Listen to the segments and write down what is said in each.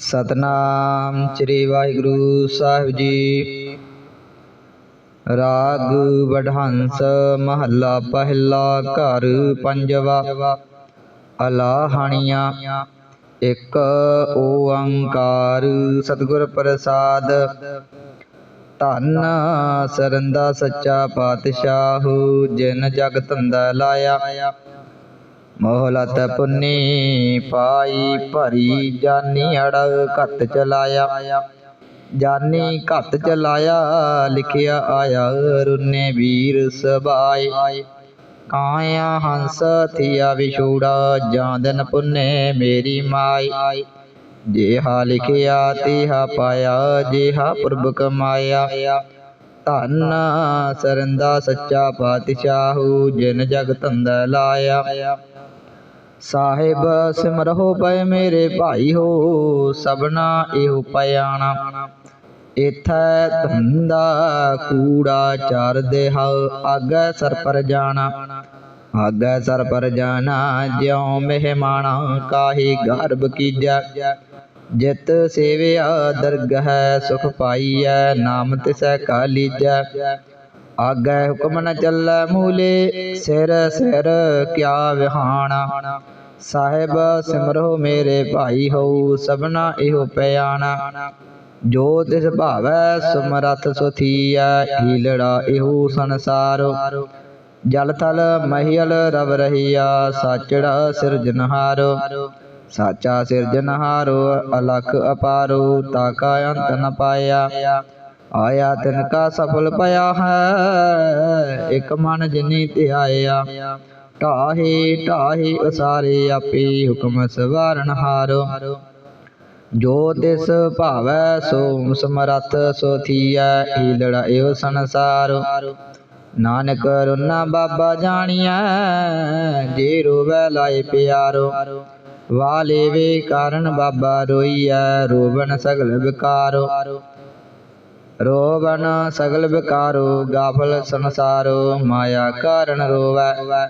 ਸਤਨਾਮ ਸ੍ਰੀ ਵਾਹਿਗੁਰੂ ਸਾਹਿਬ ਜੀ। ਰਾਗ ਵਡਹੰਸ ਮਹੱਲਾ ਪਹਿਲਾ ਘਰ ਪੰਜਵਾ। ਅਲਾਹਣੀਆਂ, ਇੱਕ ਓੰਕਾਰ ਸਤਿਗੁਰ ਪ੍ਰਸਾਦ। ਧੰਨ ਸਰੰਦਾ ਸੱਚਾ ਪਾਤਸ਼ਾਹ, ਜਿਨ ਜਗ ਧੰਦਾ ਲਾਇਆ। ਮੋਹਲਤ ਪੁੰਨੀ ਪਾਈ ਭਰੀ ਜਾਨੀ ਅੜ ਘੱਤ ਚਲਾਇਆ। ਜਾਨੀ ਘੱਤ ਚਲਾਇਆ, ਲਿਖਿਆ ਆਇਆ ਰੁਨੇ ਵੀਰ ਸਬਾਈ ਕਾਇਆ ਹੰਸ ਥਿਆ ਵਿਛੋੜਾ, ਜਾਂਦਨ ਪੁੰਨੇ ਮੇਰੀ ਮਾਈ ਜਿਹਾ ਲਿਖਿਆ, ਤਿਹਾ ਪਾਇਆ, ਜਿਹਾ ਪੁਰਬ ਕਮਾਇਆ ਧੰਨ ਸਰੰਦਾ ਸੱਚਾ ਪਾਤਸ਼ਾਹੂ, ਜਿਨ ਜਗ ਧੰਦਾ ਲਾਇਆ। ਸਾਹਿਬ ਸਿਮਰਹੁ ਪਏ ਮੇਰੇ ਭਾਈ ਹੋ, ਸਭਨਾ ਇਹੋ ਪਿਆਣਾ ਇਥੈ ਧੰਦਾ ਕੂੜਾ ਚਾਰ ਦੇਹ ਆਗੈ ਸਰ ਪਰ ਜਾਣਾ। ਆਗੈ ਸਰ ਪਰ ਜਾਣਾ, ਜਿਉ ਮਹਿਮਾਨਾ ਕਾਹੀ ਗਰਭ ਕੀਜੈ। ਜਿਤ ਸੇਵਿਆ ਦਰਗਹ ਸੁਖ ਪਾਈਐ, ਨਾਮ ਤਿਸੈ ਕਾ ਲੀਜੈ। ਆਗੈ ਹੁਕਮ ਨ ਚੱਲੈ ਮੂਲੇ, ਸਿਰ ਸਿਰ ਕਿਆ ਵਿਹਾਣਾ। ਸਾਹਿਬ ਸਿਮਰੋ ਮੇਰੇ ਭਾਈ ਹੋ ਸਭਨਾ ਇਹੋ ਪਿਆਣਾ। ਜੋ ਤਿਸ ਭਾਵੈ ਸੁਮਰਥ ਸੁਥੀਐ, ਹੀਲੜਾ ਇਹੋ ਸੰਸਾਰੋ। ਜਲ ਥਲ ਮਹੀਲ ਰਵ ਰਹੀਆ, ਸਾਚੜਾ ਸਿਰਜਨਹਾਰੋ ਸਾਚਾ ਸਿਰਜਨਹਾਰੋ ਅਲਖ ਅਪਾਰੋ ਤਾਕਾ ਅੰਤ ਨ ਪਾਇਆ। ਆਇਆ ਤਿਨ ਕਾ ਸਫਲ ਪਿਆ ਹੈ। ਇਕ ਮਨ ਜਿਨੀ ਧਿਆਇਆ ਢਾਹੇ ਢਾਹੇ ਉਸਾਰੇ ਆਪੇ ਹੁਕਮ ਸਵਾਰਨ ਹਾਰੋ। ਜੋ ਤਿਸ ਭਾਵੈ ਸੋ ਸਮਰੱਥ, ਸੋ ਥੀਐ ਹੀਲੜਾ ਇਹੋ ਸੰਸਾਰ। ਨਾਨਕ ਰੁਨਾ ਬਾਬਾ ਜਾਣੀਐ, ਜੇ ਰੋਵੈ ਲਾਏ ਪਿਆਰੋ। ਵਾਲੇ ਵੇ ਕਾਰਨ ਬਾਬਾ ਰੋਈਐ ਰੋਵਨ ਸਗਲ ਵਿਕਾਰੋ। ਰੋਵਨ ਸਗਲ ਵਿਕਾਰੋ, ਗਾਫਲ ਸੰਸਾਰੋ, ਮਾਇਆ ਕਾਰਨ ਰੋਵੈ।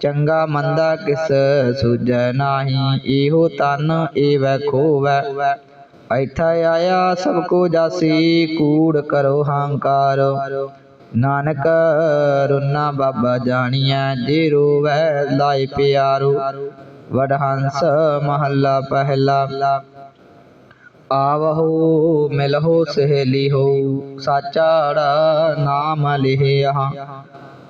ਚੰਗਾ ਮੰਦਾ ਕਿਸ ਸੂਝੈ ਨਾਹੀ, ਇਹੋ ਤਨ ਏਵੈ ਖੋਵੈ। ਐਥਾ ਆਇਆ ਸਭ ਕੋ ਜਾਸੀ, ਕੂੜ ਕਰੋ ਹੰਕਾਰ। ਨਾਨਕ ਰੁਨਾ ਬਾਬਾ ਜਾਣੀਐ, ਜੇ ਰੋਵੈ ਲਾਇ ਪਿਆਰੋ। ਵਡਹੰਸ ਮਹੱਲਾ ਪਹਿਲਾ। ਆਵਹੋ, ਮਿਲਹੁ ਸਹੇਲੀ ਹੋ ਸਾਚਾੜਾ ਨਾਮ ਲਿਹਿਆ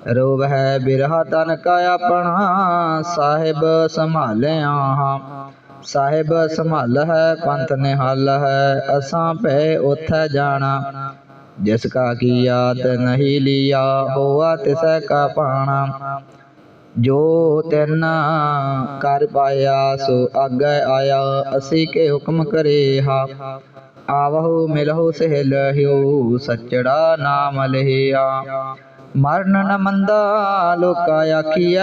ਰੋਵਹਿ ਬਿਰਹਾ ਤਨ ਕਾ ਆਪਣਾ, ਸਾਹਿਬ ਸੰਭਾਲਿਆ। ਹਾਂ ਸਾਹਿਬ ਸੰਭਾਲ ਹੈ ਪੰਥ ਨਿਹਾਲ ਹੈ ਅਸਾਂ ਭੈ ਉਥੈ ਜਾਣਾ। ਜਿਸ ਕਾ ਕੀ ਯਾਦ ਨਹੀਂ ਲਿਆ, ਹੋਆ ਤਿਸੈ ਕਾ ਪਾਣਾ। ਜੋ ਤਿਨ ਕਰ ਪਾਇਆ, ਸੋ ਆਗੇ ਆਇਆ, ਅਸੀਂ ਕੇ ਹੁਕਮ ਕਰੇ ਹਾ ਆਵਹੁ ਮਿਲਹੁ ਸਹਿਲਹਿਓ ਸਚੜਾ ਨਾਮ ਲਿਆ ਮਰਨ ਨ ਮੰਦਾ ਲੋਕਾ ਆਖੀਐ,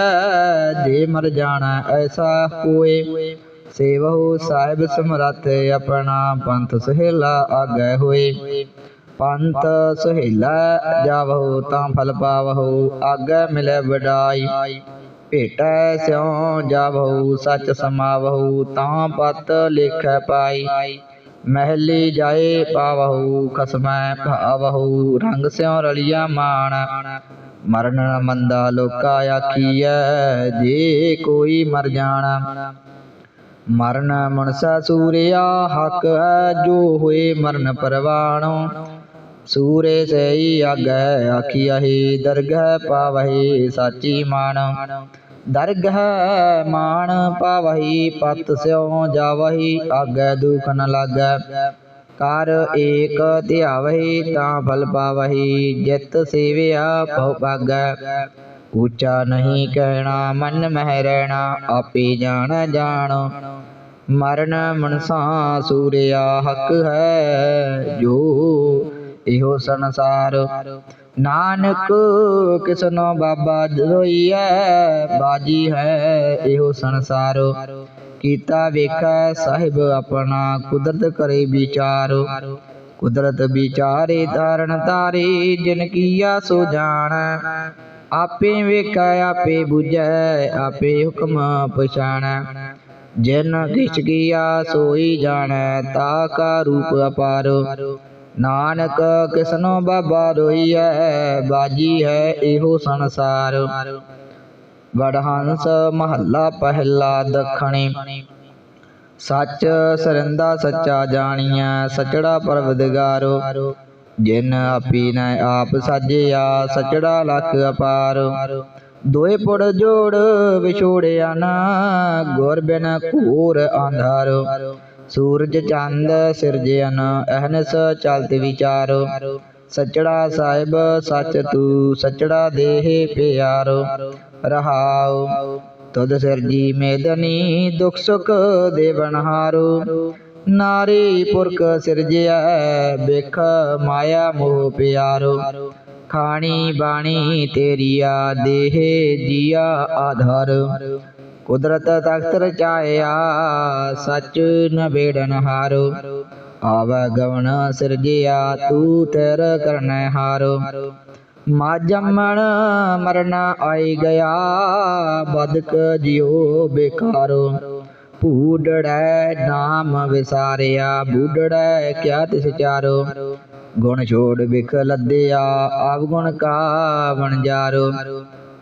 ਜੇ ਮਰ ਜਾਣਾ ਐਸਾ ਹੋਏ। ਸੇਵਹੁ ਸਾਹਿਬ ਸਮਰੱਥ ਆਪਣਾ ਪੰਥ ਸਹਿਲਾ ਆਗੇ ਹੋਏ। ਪੰਥ ਸੁਹੇਲਾ ਜਾਵਹੁ ਤਾਂ ਫਲ ਪਾਵਹੁ, ਆਗੇ ਮਿਲੇ ਵਡਾਈ। ਭੇਟੈ ਸਿਉ ਜਾਵਹੁ, ਸਚ ਸਮਾਵਹੁ, ਤਾਂ ਪਤ ਲਿਖੈ ਪਾਈ। ਮਹਿਲੀ ਜਾਏ ਪਾਵਹੁ, ਖਸਮੈ ਭਾਵਹੁ, ਰੰਗ ਸਿਉ ਰਲਿਆ ਮਾਣ। ਮਰਨ ਨ ਮੰਦਾ ਲੋਕਾ ਆਖੀਐ, ਜੇ ਕੋਈ ਮਰ ਜਾਣਾ। ਮਰਨ ਮਨਸਾ ਸੂਰਿਆ, ਹੱਕ ਹੈ ਜੋ ਹੋਏ ਮਰਨ ਪਰਵਾਣੋ। ਸੂਰੇ ਸਈ ਆਗੈ ਆਹੀ ਦਰਗਹ ਪਾਵਹਿ, ਸਾਚੀ ਮਾਨ ਦਰਗਹ ਮਾਨ ਪਾਵਹਿ, ਪਤ ਸਿਉ ਜਾਵਹਿ, ਆਗੈ ਦੁਖ ਨ ਲਾਗੈ। ਕਰ ਏਕ ਧਿਆਵਹਿ, ਤਾਂ ਫਲ ਪਾਵਹਿ, ਜਿਤ ਸੇਵਿਆ ਭਉ ਭਾਗੈ। ਉੱਚਾ ਨਹੀਂ ਕਹਿਣਾ, ਮਨ ਮਹਿ ਰਹਿਣਾ, ਆਪੇ ਜਾਣ ਜਾਣੋ। ਮਰਨ ਮਨਸਾ ਸੂਰਿਆ ਹੱਕ ਹੈ, ਜੋ ਇਹੋ ਸੰਸਾਰ ਨਾਨਕ ਕਿਸਨੋ ਬਾਬਾ ਰੋਈਐ, ਬਾਜੀ ਹੈ ਇਹੋ ਸੰਸਾਰ। ਕੀਤਾ ਵੇਖੈ ਸਾਹਿਬ ਆਪਣਾ, ਕੁਦਰਤ ਕਰੇ ਵਿਚਾਰ। ਕੁਦਰਤ ਵਿਚਾਰੇ ਧਾਰਨ ਤਾਰੇ ਜਿਨ ਕੀਆ ਸੋ ਜਾਣ। ਆਪੇ ਵੇਖੈ, ਆਪੇ ਬੁਝੈ, ਆਪੇ ਹੁਕਮ ਪਛਾਣੈ। ਜਿਨ ਕਿਛ ਕੀਆ ਸੋਈ ਜਾਣੈ, ਤਾ ਕਾ ਰੂਪ ਅਪਾਰ। ਨਾਨਕ ਕਿਸਨੋ ਬਾਬਾ ਰੋਈਐ, ਬਾਜੀ ਹੈ ਇਹੋ ਸੰਸਾਰ। ਵਡਹੰਸ ਮਹੱਲਾ ਪਹਿਲਾ ਦੱਖਣੀ। ਸੱਚ ਸਰਿੰਦਾ ਸੱਚਾ ਜਾਣੀਐ, ਸਚੜਾ ਪਰਵਦਗਾਰੋ ਜਿਨ ਆਪੀ ਨੈ ਆਪ ਸਾਜਿਆ, ਸਚੜਾ ਲਖ ਅਪਾਰ। ਦੋਏ ਪੁੜ ਜੋੜ ਵਿਛੋੜਿਆ ਨਾ, ਗੁਰ ਬਿਨ ਘੂਰ ਆਂਧਾਰ ਸੂਰਜ ਚੰਦ ਸਿਰਜਿਆਨ ਅਹਨਸ ਚਲਤ ਵਿਚਾਰ। ਸਚੜਾ ਸਾਹਿਬ, ਸਚ ਤੂ ਸਚੜਾ ਦੇਹ ਪਿਆਰੋ। ਰਹਾਉ, ਤੁਧ ਸਿਰਜੀ ਮੇਦਨੀ ਦੁਖ ਸੁਖ ਦੇਵਨਹਾਰੋ ਨਾਰੀ ਪੁਰਖ ਸਿਰਜਿਆ ਬਿਖ ਮਾਇਆ ਮੋਹ ਪਿਆਰੋ। ਖਾਣੀ ਬਾਣੀ ਤੇਰੀਆ, ਦੇਹ ਜੀਆ ਆਧਾਰ। ਕੁਦਰਤ ਤਖਤ ਰਚਾਇਆ, ਸਚ ਨਵੇੜਨ ਹਾਰੋ। ਆਵੈ ਗਵਨ ਸਿਰਜਿਆ, ਤੂ ਤੇਰ ਕਰਨੈ ਹਾਰੋ। ਮਾ ਮਰਨਾ ਆਈ ਗਿਆ, ਬਦਕ ਜਿਉ ਬੇਕਾਰੋ ਭੂਡੜੈ ਨਾਮ ਵਿਸਾਰਿਆ ਬੂਡੜੈ ਕਿਆ ਤਿਸ ਚਾਰੋ। ਗੁਣ ਛੋੜ ਬਿਖ ਲੱਦਿਆ, ਆਵ ਗੁਣ ਕਾ ਵਣਜਾਰੋ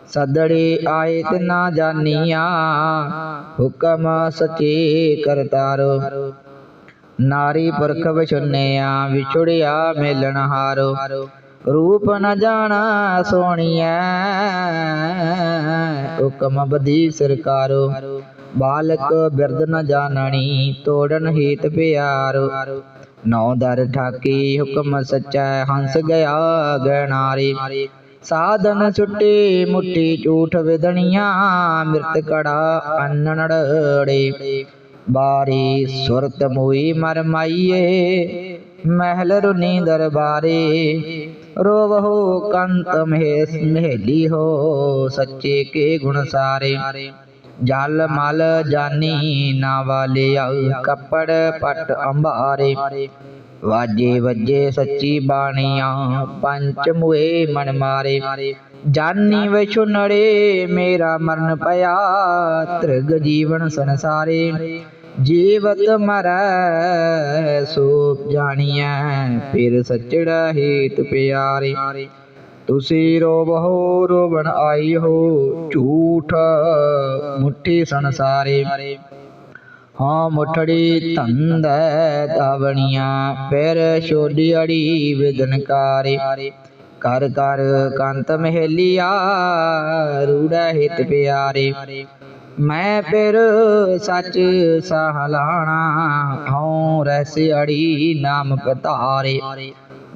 ਸਦੜੀ ਆਏ ਤਿਨਾ ਜਾਨੀਆ। ਹੁਕਮ ਸਚੇ ਕਰਤਾਰੋ। ਨਾਰੀ ਪੁਰਖ ਵਿਛੁੰਨਿਆ ਵਿਛੁੜਿਆ ਮੇਲਣ ਹਾਰੋ। ਰੂਪ ਨ ਜਾਣਾ ਸੋਣੀਐ ਹੁਕਮ ਬਦੀ ਸਰਕਾਰੋ। ਬਾਲਕ ਬਿਰਦ ਨ ਜਾਣਣੀ ਤੋੜਨ ਹੀਤ ਪਿਆਰੋ। ਨੌ ਦਰ ਠਾਕੀ, ਹੁਕਮ ਸੱਚਾ, ਹੰਸ ਗਿਆ ਗਣਾਰੇ ਸਾਧਨ ਛੁੱਟੀ ਮੁੱਠੀ ਝੂਠ ਵਿਦਣੀਆਂ ਮਿਰਤ ਕੜਾ ਅੰਨੜੜੇ ਬਾਰੀ ਸੁਰਤ ਮੋਈ ਮਰ ਮਾਈਏ, ਮਹਿਲ ਰੁਨੀ ਦਰਬਾਰੇ। ਰੋਵਹੁ ਕੰਤ ਮਹੇਸ, ਮਹੇਲੀ ਹੋ ਸੱਚੇ ਕੇ ਗੁਣ ਸਾਰੇ। ਜਲ ਮਲ ਜਾਨੀ ਨਾ ਵਾਲਿਆ ਕੱਪੜ ਪਟ ਅੰਬਾਰੇ। ਵਾਜੇ ਵੱਜੇ ਸੱਚੀ ਬਾਣੀਆਂ, ਪੰਚ ਮੁਏ ਮਨ ਮਾਰੇ। ਜਾਨੀ ਵਿਛੁ ਨੜੇ, ਮੇਰਾ ਮਰਨ ਪਿਆ, ਤ੍ਰਿਗ ਜੀਵਨ ਸੰਸਾਰੇ। ਜੀਵਤ ਮਰੈ ਸੋ ਜਾਣੀਐ, ਫਿਰ ਸਚੜਾ ਹੇਤ ਪਿਆਰੇ। ਤੁਸੀਂ ਰੋਵਹੁ, ਰੋਵਣ ਆਈ ਹੋ, ਝੂਠ ਮੁੱਠੀ ਸੰਸਾਰੇ। ਹਾਂ ਮੁਠੜੀ ਧੰਦੈ ਤਾਵਣੀਆਂ ਫਿਰ ਛੋਡੀੜੀ ਵਿਦਨਕਾਰੇ ਕਰ। ਕਰ ਕੰਤ ਮਹਿਲੀਆ, ਰੂੜਾ ਹਿਤ ਪਿਆਰੇ। ਮੈਂ ਫਿਰ ਸੱਚ ਸਹਲਾਣਾ ਹਉ ਰਸਿਆੜੀ ਨਾਮ ਪਤਾਰੇ।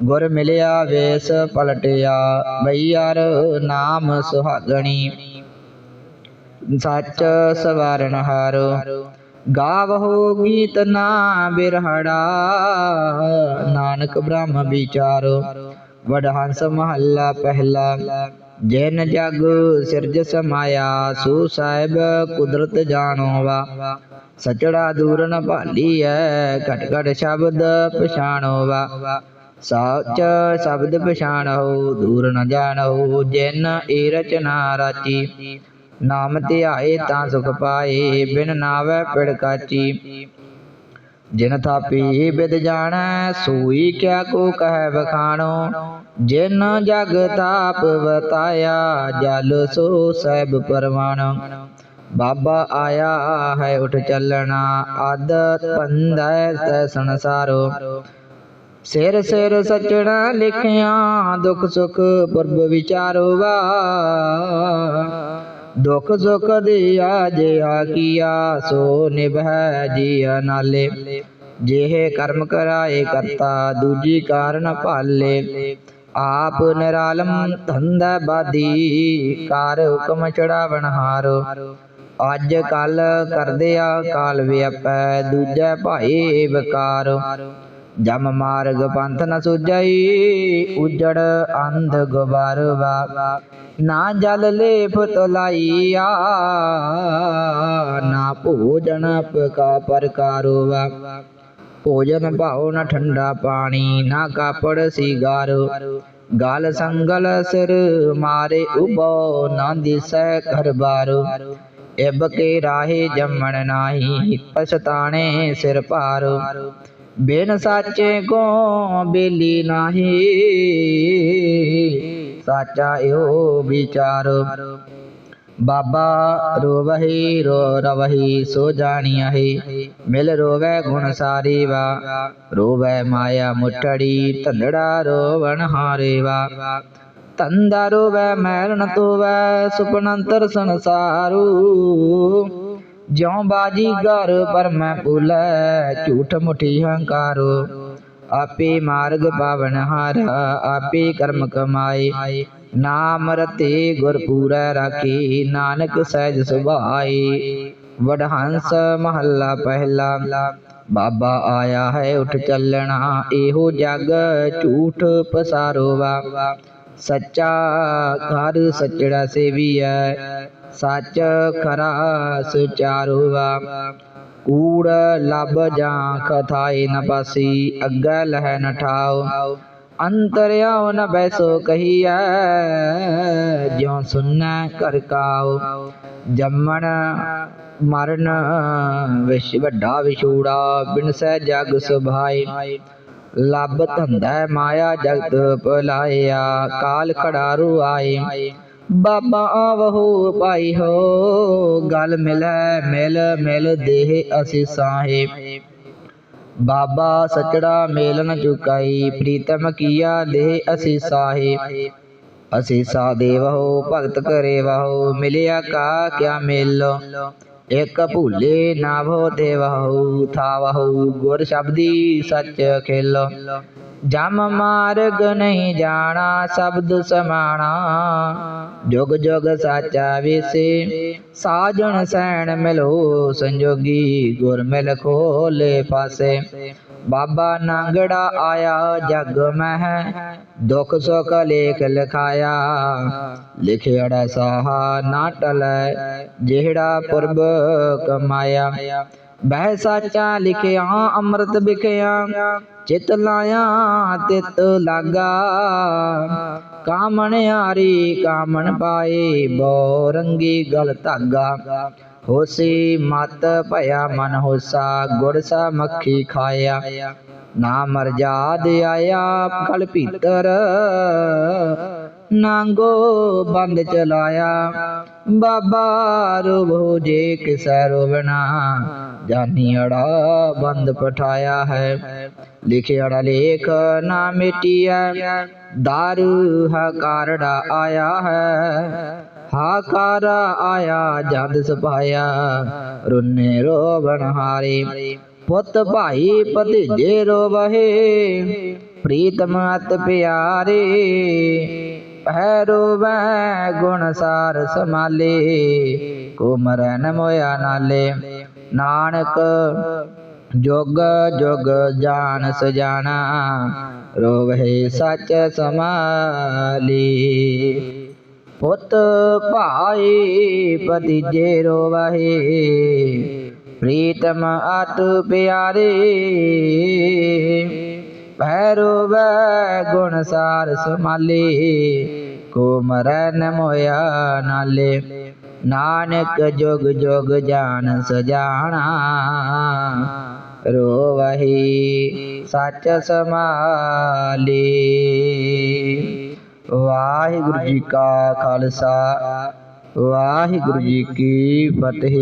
ਗੁਰ ਮਿਲਿਆ ਵੇਸ ਪਲਟਿਆ, ਬਈਆਰ ਨਾਮ ਸੁਹਾਗਣੀ। ਸੱਚ ਸਵਰਨ ਹਾਰੋ ਗਾਵਹੁ ਗੀਤ ਨਾ ਬਿਰਹੜਾ। ਨਾਨਕ ਬ੍ਰਹਮ ਵਿਚਾਰੋ, ਵਡਹੰਸ ਮਹੱਲਾ ਪਹਿਲਾ। ਜਿਨ ਜਗ ਸਿਰਜ ਸਮਾਇਆ, ਸੋ ਸਾਹਿਬ ਕੁਦਰਤ ਜਾਣੋ ਵਾ ਸਚੜਾ ਦੂਰ ਨ ਭਾਲੀਐ, ਘਟ ਘਟ ਸ਼ਬਦ ਪਛਾਣੋ ਵਾ ਸੱਚ ਸ਼ਬਦ ਪਛਾਣੋ, ਦੂਰ ਨ ਜਾਣੋ, ਜਿਨ ਏ ਰਚਨਾ ਰਾਚੀ। ਨਾਮ ਧਿਆਏ ਤਾਂ ਸੁਖ ਪਾਏ, ਬਿਨ ਨਾਵੇ ਪਿੜ ਕਾਚੀ। ਜਿਨ ਥਾਪੀ ਬਿਦ ਜਾਣੈ, ਸੂਈ ਕਿਆ ਕੋ ਕਹਿ ਬਖਾਣੋ ਜਿਨ ਜਗ ਤਾਪ ਵਤਾਇਆ, ਜਲ ਸੋ ਸਹਿਬ ਪਰਵਾਣ। ਬਾਬਾ ਆਇਆ ਹੈ ਉਠ ਚੱਲਣਾ ਆਦਤ ਪੰਦੈ ਤੈ ਸੰਸਾਰੋ। ਸਿਰ ਸਿਰ ਸਚਣਾ ਲਿਖਿਆ, ਦੁਖ ਸੁਖ ਪੁਰਬ ਵਿਚਾਰੋ ਵਾ ਦੁਖ ਸੁਖ ਦਿਆ ਜਿਹਾ ਕੀਆ ਸੋ ਨਿਭੈ ਜੀਅ ਨਾਲੇ। ਜਿਹੇ ਕਰਮ ਕਰਾਏ ਕਰਤਾ, ਦੂਜੀ ਕਾਰਨ ਭਾਲੇ ਆਪ ਨਿਰਾਲਮ ਧੰਦਾ ਬਾਦੀ ਕਾਰ ਹੁਕਮ ਚੜਾਵਣ ਹਾਰੋ। ਅੱਜ ਕੱਲ ਕਰਦਿਆ ਕਾਲ ਵਿਅਪੈ ਦੂਜੈ ਭਾਈ ਵਿਕਾਰ। ਜਮ ਮਾਰਗ ਪੰਥ ਨ ਸੁਜਈ ਉਜੜ ਅੰਧ ਗੁਬਾਰਵਾ ਨਾ ਜਲ ਲੇਫ ਤੋਲਾਈਆ, ਨਾ ਭੋਜਨ ਪਕਾ ਪਰਕਾਰੋਵਾ ਭੋਜਨ ਭਾਉ ਨ ਠੰਡਾ ਪਾਣੀ, ਨਾ ਕਾਪੜ ਸੀਗਾਰ। ਗਲ ਸੰਗਲ ਸਿਰ ਮਾਰੇ ਉਬੋ, ਨਾ ਦਿਸੈ ਘਰ ਬਾਰ। ਇਬ ਕੇ ਰਾਹੇ ਜੰਮਣ ਨਾਹੀ, ਪਛਤਾਣੇ ਸਿਰ ਭਾਰ। ਬਿਨ ਸਾਚੇ ਕੋ ਬੇਲੀ ਨਾਹੀ। ਸਾਚਾ ਇਹੋ ਵਿਚਾਰ। ਬਾਬਾ ਰੋਵਹੀ, ਰੋ ਰਵਹੀ, ਸੋ ਜਾਣੀਐ ਮਿਲ ਰੋਵੈ ਗੁਣ ਸਾਰੀ ਵਾ ਰੋਵੈ ਮਾਇਆ ਮੁਠੜੀ ਧੰਦੜਾ ਰੋਵਣ ਹਾਰੇ ਵਾ ਤੰਦਾ ਰੋਵੈ ਮੈਲ ਨ ਸੁਪਨ ਸੁਪਨੰਤਰ ਸੰਸਾਰੂ। ਜਿਉ ਬਾਜੀ ਘਰ ਪਰ ਮੈਂ ਭੁਲੈ ਝੂਠ ਮੁਠੀ ਹੰਕਾਰੋ। ਆਪੇ ਮਾਰਗ ਪਾਵਨ ਹਾਰਾ ਆਪੇ ਕਰਮ ਕਮਾਏ। ਨਾਮ ਰਤੇ ਗੁਰ ਪੂਰੈ ਰਾਖੀ ਨਾਨਕ ਸਹਿਜ ਸੁਭਾਈ ਵਡਹੰਸ ਮਹੱਲਾ ਪਹਿਲਾ ਬਾਬਾ ਆਇਆ ਹੈ ਉਠ ਚੱਲਣਾ ਇਹੋ ਜਗ ਝੂਠ ਪਸਾਰੋ ਵਾ ਸੱਚਾ ਘਰ ਸੱਚੜਾ ਸੇਵੀਐ। ਸੱਚ ਖਰਾ ਸੁਚਾਰੋ ਵਾ ਕੂੜ ਲੱਭ ਜਾਂ ਕਥਾਏ ਨ ਪਾਸੀ, ਅੱਗੇ ਲਹਿ ਨ ਠਾਓ ਅੰਤਰਿਆਉ ਨ ਬੈਸੋ ਕਹੀਐ, ਜਿਉ ਸੁਨੈ ਕਰ ਕਾਉ। ਜੰਮਣ, ਮਰਨ, ਵਿਸ਼, ਵੱਡਾ ਵਿਛੂੜਾ ਬਿਨਸੈ ਜਗ ਸੁਭਾਈ ਲੱਭ ਧੰਦਾ ਮਾਇਆ ਜਗਤ ਭੁਲਾਇਆ, ਕਾਲ ਖੜਾਰੂ ਆਏ। ਬਾਬਾ ਆਵਹੋ ਪਾਈ ਹੋ ਗਲ ਮਿਲੈ ਮਿਲ ਮਿਲ ਦੇਹ ਅਸੀਂ ਸਾਹੇ ਬਾਬਾ ਸਚੜਾ ਮੇਲ ਨ ਚੁਕਾਈ ਪ੍ਰੀਤਮ ਕੀਆ ਦੇਹ ਅਸੀਂ ਸਾਹੇ ਅਸੀਂ ਸਾ ਦੇਵਹੋ ਭਗਤ ਕਰੇ ਵਹੋ ਮਿਲਿਆ ਕਾ ਕਿਆ ਮੇਲੋ ਇਕ ਭੂਲੇ ਨਾ ਭੋ ਦੇਵਹੋ ਥਾਵਹੋ ਗੁਰ ਸ਼ਬਦੀ ਸੱਚ ਖੇਲੋ ਜਮ ਮਾਰਗ ਨਹੀਂ ਜਾਣਾ, ਸ਼ਬਦ ਸਮਾਣਾ। ਜੁਗ ਜੁਗ ਸਾਚਾ ਵਿਸੇ, ਸਾਜਣ ਸੈਣ ਮਿਲੋ, ਸੰਜੋਗੀ ਗੁਰ ਮਿਲ ਖੋਲੇ ਪਾਸੇ। ਬਾਬਾ ਨਾਂਗੜਾ ਆਇਆ ਜਗ ਮਹਿ, ਦੁਖ ਸੁਖ ਲੇਖ ਲਿਖਾਇਆ। ਲਿਖਿਆ ਸਾਹਾ ਨਾ ਟਲੈ, ਜਿਹੜਾ ਪੁਰਬ ਕਮਾਇਆ। ਬਹਿ ਸਾਚਾ ਲਿਖਿਆ, ਅੰਮ੍ਰਿਤ ਵਿਖਿਆ, ਚਿਤ ਲਾਇਆ, ਤਿਤ ਲਾਗਾ। ਕਾਮਣ ਆਰੀ ਕਾਮਣ ਪਾਏ, ਬੋ ਰੰਗੀ ਗਲ ਧਾਗਾ। ਹੋਸੀ ਮਤ ਭਇਆ ਮਨ ਹੋਸਾ, ਗੁੜ ਸਾ ਮੱਖੀ ਖਾਇਆ। ਨਾ ਮਰਜਾਦ ਆਇਆ ਗਲ ਭੀਤਰ। ਨਾਂਗੋ ਬੰਦ ਚਲਾਇਆ। ਬਾਬਾ ਰੋਵੋ ਜੇ ਕਿਸੈ ਰੋਵਣਾ। ਜਾਨੀ ਅੜਾ ਬੰਦ ਪਠਾਇਆ ਹੈ। ਲਿਖਿਆੜਾ ਲੇਖ ਨਾ ਮਿਟਿਆ ਦਾਰੂ ਹਕਾਰੜਾ ਆਇਆ ਹੈ। ਹਾਕਾਰ ਆਇਆ ਜਦ ਸਪਾਇਆ। ਰੁਨੇ ਰੋਵਣ ਹਾਰੇ। ਪੁੱਤ ਭਾਈ ਭਤੀਜੇ ਰੋਵਹੇ। ਪ੍ਰੀਤਮ ਅਤ ਪਿਆਰੇ। ਹੈ ਵੈ ਗੁਣ ਸਾਰ ਸਮਾਲੇ ਕੋ ਮਰੈ ਮੋਇਆ ਨਾਲੇ। ਨਾਨਕ ਜੁਗ ਜੁਗ ਜਾਣ ਸਜਾਣਾ ਰੋਵਹਿ ਸੱਚ ਸਮਾਲੀ ਪੁੱਤ ਭਾਈ ਭਤੀਜੇ ਰੋਵਹਿ, ਪ੍ਰੀਤਮ ਅਤ ਪਿਆਰੇ। ਭੈਰੋ ਵੈ ਗੁਣ ਸਾਰ ਸਮਾਲੇ ਕੋ ਮੋਇਆ ਨਾਲੇ। ਨਾਨਕ ਜੁਗ ਜੁਗ ਜਾਣ ਸਜਾਣਾ, ਰੋਵਹੀ ਸੱਚ ਸਮਾਲੇ ਵਾਹਿਗੁਰੂ ਜੀ ਕਾ ਖਾਲਸਾ, ਵਾਹਿਗੁਰੂ ਜੀ ਕੀ ਫਤਿਹ।